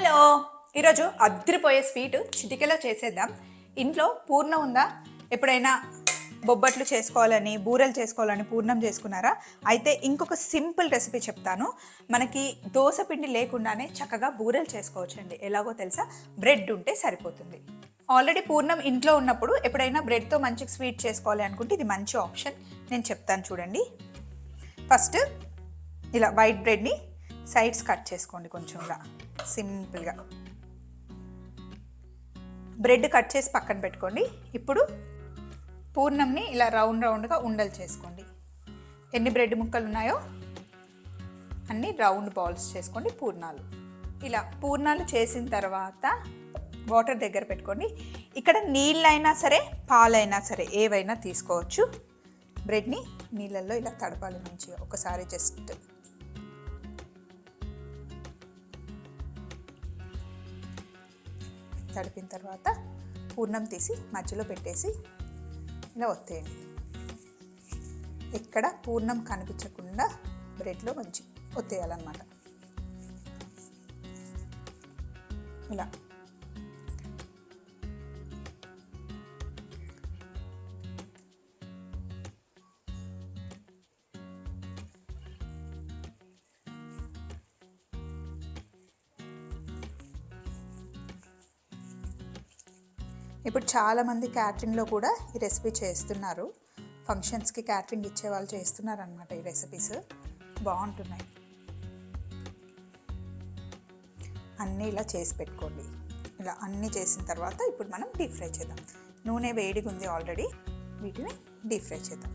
Hello. ఈరోజు అద్దరిపోయే sweet చిటికెలో చేసేద్దాం. ఇంట్లో పూర్ణం ఉందా? ఎప్పుడైనా బొబ్బట్లు చేసుకోవాలని బూరెలు చేసుకోవాలని పూర్ణం చేసుకున్నారా? అయితే ఇంకొక సింపుల్ రెసిపీ చెప్తాను. మనకి దోశ పిండి లేకుండానే చక్కగా బూరెలు చేసుకోవచ్చండి. ఎలాగో తెలుసా? బ్రెడ్ ఉంటే సరిపోతుంది. ఆల్రెడీ పూర్ణం ఇంట్లో ఉన్నప్పుడు ఎప్పుడైనా బ్రెడ్తో మంచి స్వీట్ చేసుకోవాలి అనుకుంటే ఇది మంచి ఆప్షన్. నేను చెప్తాను చూడండి. ఫస్ట్ ఇలా వైట్ బ్రెడ్ని సైడ్స్ కట్ చేసుకోండి కొంచెం ఇలా సింపుల్గా. బ్రెడ్ కట్ చేసి పక్కన పెట్టుకోండి. ఇప్పుడు పూర్ణంని ఇలా రౌండ్ రౌండ్గా ఉండలు చేసుకోండి. ఎన్ని బ్రెడ్ ముక్కలు ఉన్నాయో అన్ని రౌండ్ బాల్స్ చేసుకోండి పూర్ణాలు. ఇలా పూర్ణాలు చేసిన తర్వాత వాటర్ దగ్గర పెట్టుకోండి. ఇక్కడ నీళ్ళైనా సరే పాలైనా సరే ఏవైనా తీసుకోవచ్చు. బ్రెడ్ని నీళ్ళల్లో ఇలా తడపాలి మంచిగా. ఒకసారి జస్ట్ తడిపిన తర్వాత పూర్ణం తీసి మధ్యలో పెట్టేసి ఇలా ఒత్తేయండి. ఎక్కడ పూర్ణం కనిపించకుండా బ్రెడ్లో మంచి ఒత్తేయాలన్నమాట. ఇలా. ఇప్పుడు చాలామంది క్యాటరింగ్లో కూడా ఈ రెసిపీ చేస్తున్నారు. ఫంక్షన్స్కి క్యాటరింగ్ ఇచ్చే వాళ్ళు చేస్తున్నారు అనమాట ఈ రెసిపీస్ బాగుంటున్నాయి. అన్నీ ఇలా చేసి పెట్టుకోండి. ఇలా అన్నీ చేసిన తర్వాత ఇప్పుడు మనం డీప్ ఫ్రై చేద్దాం. నూనె వేడిగా ఉంది ఆల్రెడీ వీటిని డీప్ ఫ్రై చేద్దాం.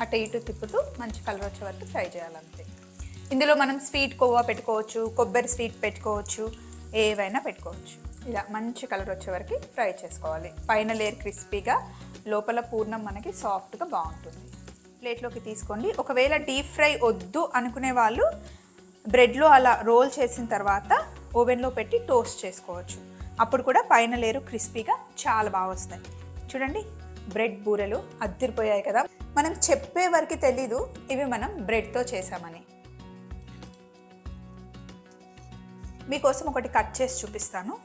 అటు ఇటు తిప్పుతూ మంచి కలర్ వచ్చే వరకు ఫ్రై చేయాలంతే. ఇందులో మనం స్వీట్ కోవా పెట్టుకోవచ్చు కొబ్బరి స్వీట్ పెట్టుకోవచ్చు ఏవైనా పెట్టుకోవచ్చు. ఇలా మంచి కలర్ వచ్చే వరకు ఫ్రై చేసుకోవాలి. పైన లేయర్ క్రిస్పీగా లోపల పూర్ణం మనకి సాఫ్ట్గా బాగుంటుంది. ప్లేట్లోకి తీసుకోండి. ఒకవేళ డీప్ ఫ్రై వద్దు అనుకునే వాళ్ళు బ్రెడ్లో అలా రోల్ చేసిన తర్వాత ఓవెన్లో పెట్టి టోస్ట్ చేసుకోవచ్చు. అప్పుడు కూడా పైన లేరు క్రిస్పీగా చాలా బాగా వస్తాయి. చూడండి బ్రెడ్ బూరెలు అద్దరిపోయాయి కదా. మనం చెప్పే వరకు తెలీదు ఇవి మనం బ్రెడ్తో చేసామని. మీకోసం ఒకటి కట్ చేసి చూపిస్తాను.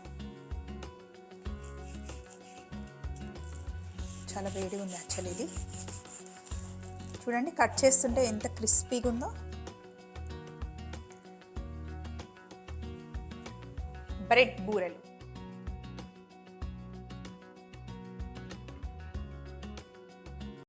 చాలా వేడిగా ఉంది యాక్చువల్లీ ఇది. చూడండి కట్ చేస్తుంటే ఎంత క్రిస్పీగా ఉందో. బ్రెడ్ బూరెలు.